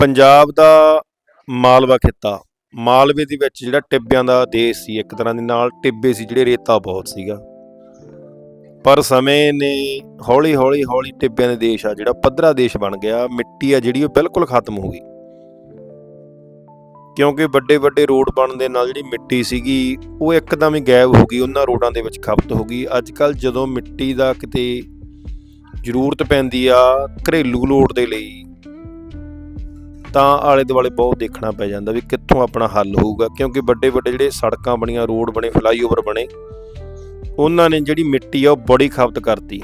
ਪੰਜਾਬ ਦਾ ਮਾਲਵਾ ਖਿੱਤਾ। ਮਾਲਵੇ ਦੇ ਵਿੱਚ ਜਿਹੜਾ ਟਿੱਬਿਆਂ ਦਾ ਦੇਸ਼ ਸੀ, ਇੱਕ ਤਰ੍ਹਾਂ ਦੇ ਨਾਲ ਟਿੱਬੇ ਸੀ, ਜਿਹੜੇ ਰੇਤਾ ਬਹੁਤ ਸੀਗਾ। ਪਰ ਸਮੇਂ ਨੇ ਹੌਲੀ ਹੌਲੀ ਹੌਲੀ ਟਿੱਬਿਆਂ ਦੇ ਦੇਸ਼ ਆ, ਜਿਹੜਾ ਪੱਧਰਾ ਦੇਸ਼ ਬਣ ਗਿਆ, ਮਿੱਟੀ ਆ ਜਿਹੜੀ ਉਹ ਬਿਲਕੁਲ ਖਤਮ ਹੋ ਗਈ। ਕਿਉਂਕਿ ਵੱਡੇ ਵੱਡੇ ਰੋਡ ਬਣਨ ਦੇ ਨਾਲ ਜਿਹੜੀ ਮਿੱਟੀ ਸੀਗੀ, ਉਹ ਇੱਕਦਮ ਹੀ ਗਾਇਬ ਹੋ ਗਈ, ਉਹਨਾਂ ਰੋਡਾਂ ਦੇ ਵਿੱਚ ਖਪਤ ਹੋ ਗਈ। ਅੱਜ ਕੱਲ ਜਦੋਂ ਮਿੱਟੀ ਦਾ ਕਿਤੇ ਜ਼ਰੂਰਤ ਪੈਂਦੀ ਆ ਘਰੇਲੂ ਲੋੜ ਦੇ ਲਈ ਤਾਂ ਆਲੇ ਦੁਆਲੇ ਬਹੁਤ ਦੇਖਣਾ ਪੈ ਜਾਂਦਾ ਵੀ ਕਿੱਥੋਂ ਆਪਣਾ ਹੱਲ ਹੋਊਗਾ, ਕਿਉਂਕਿ ਵੱਡੇ ਵੱਡੇ ਜਿਹੜੇ ਸੜਕਾਂ ਬਣੀਆਂ, ਰੋਡ ਬਣੇ ਫਲਾਈਓਵਰ ਬਣੇ, ਉਹਨਾਂ ਨੇ ਜਿਹੜੀ ਮਿੱਟੀ ਆ ਉਹ ਬੜੀ ਖਪਤ ਕਰਤੀ।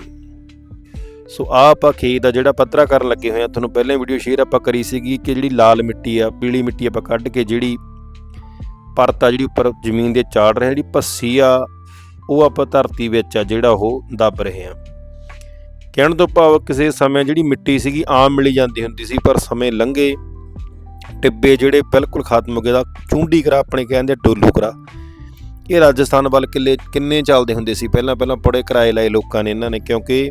ਸੋ ਆ ਆਪਾਂ ਖੇਤ ਦਾ ਜਿਹੜਾ ਪੱਧਰਾ ਕਰਨ ਲੱਗੇ ਹੋਏ ਆ, ਤੁਹਾਨੂੰ ਪਹਿਲਾਂ ਵੀਡੀਓ ਸ਼ੇਅਰ ਆਪਾਂ ਕਰੀ ਸੀਗੀ ਕਿ ਜਿਹੜੀ ਲਾਲ ਮਿੱਟੀ ਆ, ਪੀਲੀ ਮਿੱਟੀ ਆਪਾਂ ਕੱਢ ਕੇ ਜਿਹੜੀ ਪਰਤ ਆ, ਜਿਹੜੀ ਉੱਪਰ ਜ਼ਮੀਨ ਦੇ ਚਾੜ ਰਹੇ ਜਿਹੜੀ ਪੱਸੀ ਆ, ਉਹ ਆਪਾਂ ਧਰਤੀ ਵਿੱਚ ਆ ਜਿਹੜਾ ਉਹ ਦੱਬ ਰਹੇ ਆ। ਕਹਿਣ ਤੋਂ ਭਾਵ ਕਿਸੇ ਸਮੇਂ ਜਿਹੜੀ ਮਿੱਟੀ ਸੀਗੀ ਆਮ ਮਿਲੀ ਜਾਂਦੀ ਹੁੰਦੀ ਸੀ, ਪਰ ਸਮੇਂ ਲੰਘੇ। ਟਿੱਬੇ ਜਿਹੜੇ ਬਿਲਕੁਲ ਖਤਮ ਹੋ ਗਏ ਦਾ ਚੁੰਡੀ ਕਰਾ ਆਪਣੇ ਕਹਿੰਦੇ ਡੋਲੂ ਕਰਾ। ਇਹ ਰਾਜਸਥਾਨ ਵੱਲ ਕਿੱਲੇ, ਕਿੰਨੇ ਚੱਲਦੇ ਹੁੰਦੇ ਸੀ? ਪਹਿਲਾਂ ਪਹਿਲਾਂ ਬੜੇ ਕਿਰਾਏ ਲਾਏ ਲੋਕਾਂ ਨੇ ਇਹਨਾਂ ਨੇ, ਕਿਉਂਕਿ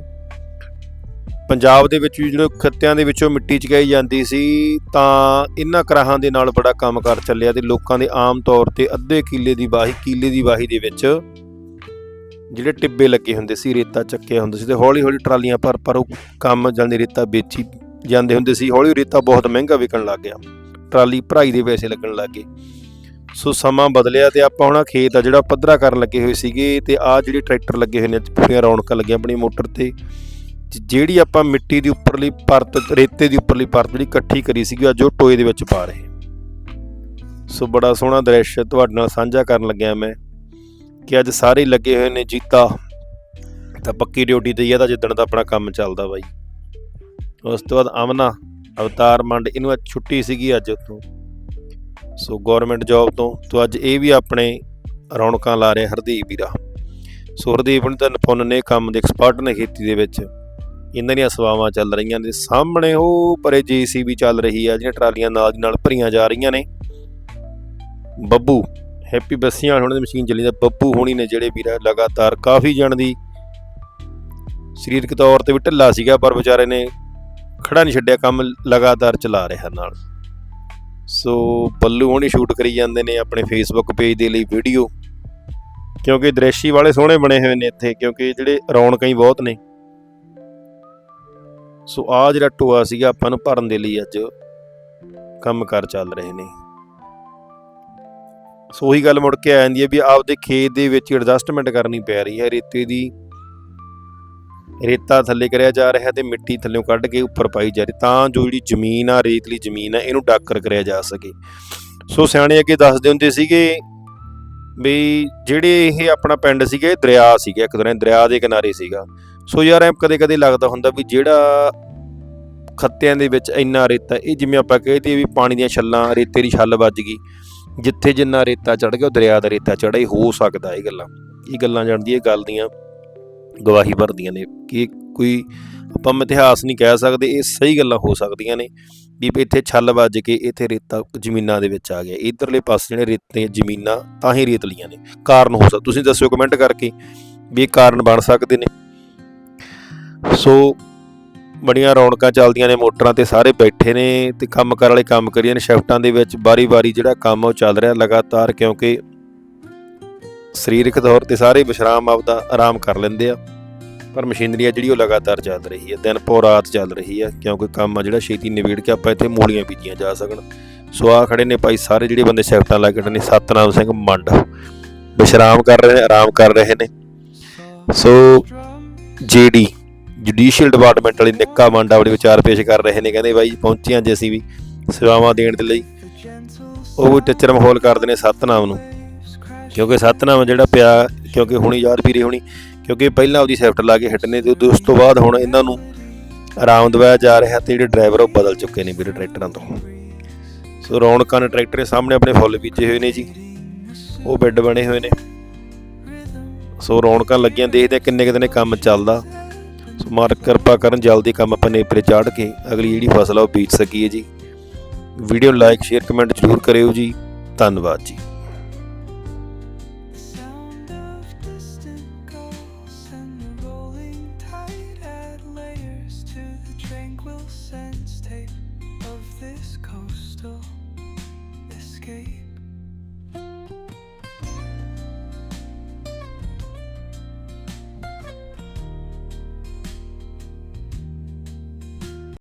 ਪੰਜਾਬ ਦੇ ਵਿੱਚ ਵੀ ਜਿਹੜੇ ਖੱਤਿਆਂ ਦੇ ਵਿੱਚੋਂ ਮਿੱਟੀ ਚਕਾਈ ਜਾਂਦੀ ਸੀ, ਤਾਂ ਇਹਨਾਂ ਕਰਾਹਾਂ ਦੇ ਨਾਲ ਬੜਾ ਕੰਮਕਾਰ ਚੱਲਿਆ ਤੇ ਲੋਕਾਂ ਦੇ ਆਮ ਤੌਰ ਤੇ ਅੱਧੇ ਕਿੱਲੇ ਦੀ ਵਾਹੀ, ਕਿੱਲੇ ਦੀ ਵਾਹੀ ਦੇ ਵਿੱਚ ਜਿਹੜੇ ਟਿੱਬੇ ਲੱਗੇ ਹੁੰਦੇ ਸੀ, ਰੇਤਾ ਚੱਕਿਆ ਹੁੰਦਾ ਸੀ ਤੇ ਹੌਲੀ ਹੌਲੀ ਟਰਾਲੀਆਂ ਭਰ ਭਰ ਉਹ ਕੰਮ ਜਾਂਦੇ ਰੇਤਾ ਵੇਚੀ ਜਾਂਦੇ ਹੁੰਦੇ ਸੀ। ਹੌਲੀ ਰੇਤਾ ਬਹੁਤ ਮਹਿੰਗਾ ਵਿਕਣ ਲੱਗ ਗਿਆ। ਟਰਾਲੀ ਭਰਾਈ ਦੇ ਪੈਸੇ ਲੱਗਣ ਲੱਗ ਗਏ। ਸੋ ਸਮਾਂ ਬਦਲਿਆ ਤੇ ਆਪਾਂ ਹੁਣ ਖੇਤ ਆ ਜਿਹੜਾ ਪੱਧਰਾ ਕਰਨ ਲੱਗੇ ਹੋਏ ਸੀਗੇ ਤੇ ਆ ਜਿਹੜੇ ਟਰੈਕਟਰ ਲੱਗੇ ਹੋਏ ਨੇ ਅੱਜ ਪੂਰੀਆਂ ਰੌਣਕਾਂ ਲੱਗੀਆਂ ਆਪਣੀ ਮੋਟਰ ਤੇ। ਜਿਹੜੀ ਆਪਾਂ ਮਿੱਟੀ ਦੀ ਉੱਪਰਲੀ ਪਰਤ, ਰੇਤੇ ਦੀ ਉੱਪਰਲੀ ਪਰਤ ਜਿਹੜੀ ਇਕੱਠੀ ਕਰੀ ਸੀਗੀ, ਅੱਜ ਉਹ ਟੋਏ ਦੇ ਵਿੱਚ ਪਾ ਰਹੇ ਸੋ ਬੜਾ ਸੋਹਣਾ ਦ੍ਰਿਸ਼ ਤੁਹਾਡੇ ਨਾਲ ਸਾਂਝਾ ਕਰਨ ਲੱਗਿਆ ਮੈਂ ਕਿ ਅੱਜ ਸਾਰੇ ਲੱਗੇ ਹੋਏ ਨੇ ਜੀਤਾ। ਤਾਂ ਪੱਕੀ ਡਿਊਟੀ ਤੇ ਹੀ ਆ, ਤਾਂ ਜਿੱਦਣ ਦਾ ਆਪਣਾ ਕੰਮ ਚੱਲਦਾ ਬਾਈ। ਉਸ ਤੋਂ ਬਾਅਦ ਅਮਨਾ। ਅਵਤਾਰ ਮੰਡ, ਇਹਨੂੰ ਅੱਜ ਛੁੱਟੀ ਸੀਗੀ ਅੱਜ ਉੱਥੋਂ। ਸੋ ਗਵਰਨਮੈਂਟ ਜੌਬ ਤੋਂ ਤੋਂ ਅੱਜ ਇਹ ਵੀ ਆਪਣੇ ਰੌਣਕਾਂ ਲਾ ਰਿਹਾ ਹਰਦੀਪ ਵੀਰਾ। ਸੋ ਹਰਦੀਪ ਨੇ ਤਾਂ ਨਿਪੁੰਨ ਨੇ ਕੰਮ ਦੇ ਐਕਸਪਰਟ ਨੇ ਖੇਤੀ ਦੇ ਵਿੱਚ। ਇਹਨਾਂ ਦੀਆਂ ਸੇਵਾਵਾਂ ਚੱਲ ਰਹੀਆਂ ਨੇ। ਸਾਹਮਣੇ ਉਹ ਪਰੇ ਜੀਸੀਬੀ ਚੱਲ ਰਹੀ ਆ, ਜਿਹੜੀਆਂ ਟਰਾਲੀਆਂ ਨਾਲ ਦੀ ਨਾਲ ਭਰੀਆਂ ਜਾ ਰਹੀਆਂ ਨੇ। ਬੱਬੂ, ਹੈਪੀ ਬੱਸੀਆਂ ਹੁਣ ਦੀ ਮਸ਼ੀਨ ਚੱਲੀ ਦਾ ਬੱਬੂ ਹੋਣੀ ਨੇ ਜਿਹੜੇ ਵੀਰਾ ਲਗਾਤਾਰ ਕਾਫੀ ਜਣ ਦੀ, ਸਰੀਰਕ ਤੌਰ ਤੇ ਵੀ ਢਿੱਲਾ ਸੀਗਾ, ਪਰ ਵਿਚਾਰੇ ਨੇ ਖੜਾ ਨਹੀਂ ਛੱਡਿਆ, ਕੰਮ ਲਗਾਤਾਰ ਚਲਾ ਰਿਹਾ ਨਾਲ। ਸੋ ਬੱਲੂ ਹੋਣੀ ਸ਼ੂਟ ਕਰੀ ਜਾਂਦੇ ਨੇ ਆਪਣੇ ਫੇਸਬੁੱਕ ਪੇਜ ਦੇ ਲਈ ਵੀਡੀਓ ਕਿਉਂਕਿ ਦ੍ਰਿਸ਼ੀ ਵਾਲੇ ਸੋਹਣੇ ਬਣੇ ਹੋਏ ਨੇ ਇੱਥੇ, ਕਿਉਂਕਿ ਜਿਹੜੇ ਰੌਣਕਾਂ ਹੀ ਬਹੁਤ ਨੇ। ਸੋ ਆ ਜਿਹੜਾ ਟੋਆ ਸੀਗਾ, ਆਪਾਂ ਨੂੰ ਭਰਨ ਦੇ ਲਈ ਅੱਜ ਕੰਮ ਕਰ ਚੱਲ ਰਹੇ ਨੇ। ਸੋ ਉਹੀ ਗੱਲ ਮੁੜ ਕੇ ਆ ਜਾਂਦੀ ਹੈ ਵੀ ਆਪਦੇ ਖੇਤ ਦੇ ਵਿੱਚ ਐਡਜਸਟਮੈਂਟ ਕਰਨੀ ਪੈ ਰਹੀ ਹੈ, ਰੇਤੇ ਦੀ ਰੇਤਾ ਥੱਲੇ ਕਰਿਆ ਜਾ ਰਿਹਾ ਤੇ ਮਿੱਟੀ ਥੱਲੇੋਂ ਕੱਢ ਕੇ ਉੱਪਰ ਪਾਈ ਜਾ ਰਹੀ, ਤਾਂ ਜੋ ਜਿਹੜੀ ਜ਼ਮੀਨ ਆ ਰੇਤਲੀ ਜ਼ਮੀਨ ਆ, ਇਹਨੂੰ ਡਾਕਰ ਕਰਿਆ ਜਾ ਸਕੇ। ਸੋ ਸਿਆਣੇ ਅੱਗੇ ਦੱਸਦੇ ਹੁੰਦੇ ਸੀਗੇ ਵੀ ਜਿਹੜੇ ਇਹ ਆਪਣਾ ਪਿੰਡ ਸੀਗੇ, ਦਰਿਆ ਸੀਗਾ, ਇੱਕ ਤਰ੍ਹਾਂ ਦਰਿਆ ਦੇ ਕਿਨਾਰੇ ਸੀਗਾ। ਸੋ ਯਾਰ ਐ ਕਦੇ ਕਦੇ ਲੱਗਦਾ ਹੁੰਦਾ ਵੀ ਜਿਹੜਾ ਖੱਤਿਆਂ ਦੇ ਵਿੱਚ ਇੰਨਾ ਰੇਤਾ ਇਹ ਜਿਵੇਂ ਆਪਾਂ ਕਹਦੇ ਵੀ ਪਾਣੀ ਦੀਆਂ ਛੱਲਾਂ, ਰੇਤੇ ਦੀ ਛੱਲ ਵੱਜ ਗਈ, ਜਿੱਥੇ ਜਿੰਨਾ ਰੇਤਾ ਚੜ ਗਿਆ, ਉਹ ਦਰਿਆ ਦਾ ਰੇਤਾ ਚੜਾ ਹੀ ਹੋ ਸਕਦਾ ਇਹ ਗੱਲਾਂ। ਇਹ ਗੱਲਾਂ ਜਾਣਦੀ ਇਹ ਗੱਲ ਦੀਆਂ। ਗਵਾਹੀ ਭਰਦੀਆਂ ਨੇ ਕਿ ਕੋਈ ਆਪਾਂ ਇਤਿਹਾਸ ਨਹੀਂ ਕਹਿ ਸਕਦੇ, ਇਹ ਸਹੀ ਗੱਲਾਂ ਹੋ ਸਕਦੀਆਂ ਨੇ ਵੀ ਇੱਥੇ ਛੱਲ ਵੱਜ ਕੇ ਇੱਥੇ ਰੇਤਾ ਜ਼ਮੀਨਾਂ ਦੇ ਵਿੱਚ ਆ ਗਿਆ। ਇਧਰਲੇ ਪਾਸੇ ਜਿਹੜੇ ਰੇਤੇ ਜ਼ਮੀਨਾਂ ਤਾਂ ਹੀ ਰੇਤਲੀਆਂ ਨੇ। ਕਾਰਨ ਹੋ ਸਕਦਾ, ਤੁਸੀਂ ਦੱਸਿਓ ਕਮੈਂਟ ਕਰਕੇ ਵੀ ਇਹ ਕਾਰਨ ਬਣ ਸਕਦੇ ਨੇ। ਸੋ ਬੜੀਆਂ ਰੌਣਕਾਂ ਚੱਲਦੀਆਂ ਨੇ, ਮੋਟਰਾਂ ਤੇ ਸਾਰੇ ਬੈਠੇ ਨੇ ਤੇ ਕੰਮ ਕਰ ਵਾਲੇ ਕੰਮ ਕਰੀਆਂ ਨੇ, ਸ਼ਿਫਟਾਂ ਦੇ ਵਿੱਚ ਬਾਰੀ-ਬਾਰੀ ਜਿਹੜਾ ਕੰਮ ਉਹ ਚੱਲ ਰਿਹਾ ਲਗਾਤਾਰ ਕਿਉਂਕਿ ਸਰੀਰਕ ਤੌਰ ਤੇ ਸਾਰੇ ਵਿਸ਼ਰਾਮ ਆਪਦਾ ਆਰਾਮ ਕਰ ਲੈਂਦੇ ਆ, ਪਰ ਮਸ਼ੀਨਰੀ ਆ ਜਿਹੜੀ ਉਹ ਲਗਾਤਾਰ ਚੱਲ ਰਹੀ ਹੈ ਦਿਨ ਪੋ ਰਾਤ ਚੱਲ ਰਹੀ ਹੈ ਕਿਉਂਕਿ ਕੰਮ ਆ ਜਿਹੜਾ ਛੇਤੀ ਨਿਬੇੜ ਕੇ ਆਪਾਂ ਇੱਥੇ ਮੂਲੀਆਂ ਬੀਜੀਆਂ ਜਾ ਸਕਣ। ਸੋ ਆ ਖੜੇ ਨੇ ਭਾਈ ਸਾਰੇ ਜਿਹੜੇ ਬੰਦੇ ਸ਼ਿਫਟਾਂ ਲਾ ਕੇ ਨੇ, ਸਤਨਾਮ ਸਿੰਘ ਮੰਡ। ਵਿਸ਼ਰਾਮ ਕਰ ਰਹੇ ਨੇ, ਆਰਾਮ ਕਰ ਰਹੇ ਨੇ। ਸੋ ਜੀਡੀ, ਜੁਡੀਸ਼ੀਅਲ ਡਿਪਾਰਟਮੈਂਟ ਵਾਲੀ ਨਿੱਕਾ ਮੰਡ ਆਪਣੇ ਵਿਚਾਰ ਪੇਸ਼ ਕਰ ਰਹੇ ਨੇ, ਕਹਿੰਦੇ ਬਾਈ ਪਹੁੰਚੇ ਹਾਂ ਜੇ ਅਸੀਂ ਵੀ ਸੇਵਾਵਾਂ ਦੇਣ ਦੇ ਲਈ। ਉਹ ਵੀ ਟੀਚਰ ਮਾਹੌਲ ਕਰਦੇ ਨੇ ਸਤਨਾਮ ਨੂੰ। ਕਿਉਂਕਿ ਸਤਨਾਮ ਜਿਹੜਾ ਪਿਆ, ਕਿਉਂਕਿ ਹੁਣੀ ਯਾਰ ਵੀਰੇ ਹੁਣੀ, ਕਿਉਂਕਿ ਪਹਿਲਾਂ ਉਹਦੀ ਸ਼ਿਫਟ ਲਾ ਕੇ ਹਟਨੇ ਤੇ ਉਸ ਤੋਂ ਬਾਅਦ ਹੁਣ ਇਹਨਾਂ ਨੂੰ ਆਰਾਮ ਦਵਾਇਆ ਜਾ ਰਿਹਾ ਤੇ ਜਿਹੜੇ ਡਰਾਈਵਰ ਉਹ ਬਦਲ ਚੁੱਕੇ ਨੇ ਵੀਰੇ ਟਰੈਕਟਰਾਂ ਤੋਂ। ਸੋ ਰੌਣਕਾਂ ਨੇ ਟਰੈਕਟਰ ਦੇ ਸਾਹਮਣੇ ਆਪਣੇ ਫੁੱਲ ਬੀਜੇ ਹੋਏ ਨੇ ਜੀ। ਉਹ ਬੈੱਡ ਬਣੇ ਹੋਏ ਨੇ। ਸੋ ਰੌਣਕਾਂ ਲੱਗੀਆਂ, ਦੇਖਦੇ ਹਾਂ ਕਿੰਨੇ ਕਿਤੇ ਨੇ ਕੰਮ ਚੱਲਦਾ। ਸੋ ਮਾਰ ਕਿਰਪਾ ਕਰਨ, ਜਲਦੀ ਕੰਮ ਆਪਾਂ ਨੇਪਰੇ ਚਾੜ ਕੇ ਅਗਲੀ ਜਿਹੜੀ ਫਸਲ ਆ ਉਹ ਬੀਜ ਸਕੀਏ ਜੀ। ਵੀਡੀਓ ਲਾਈਕ ਸ਼ੇਅਰ ਕਮੈਂਟ ਜ਼ਰੂਰ ਕਰਿਓ ਜੀ। ਧੰਨਵਾਦ ਜੀ।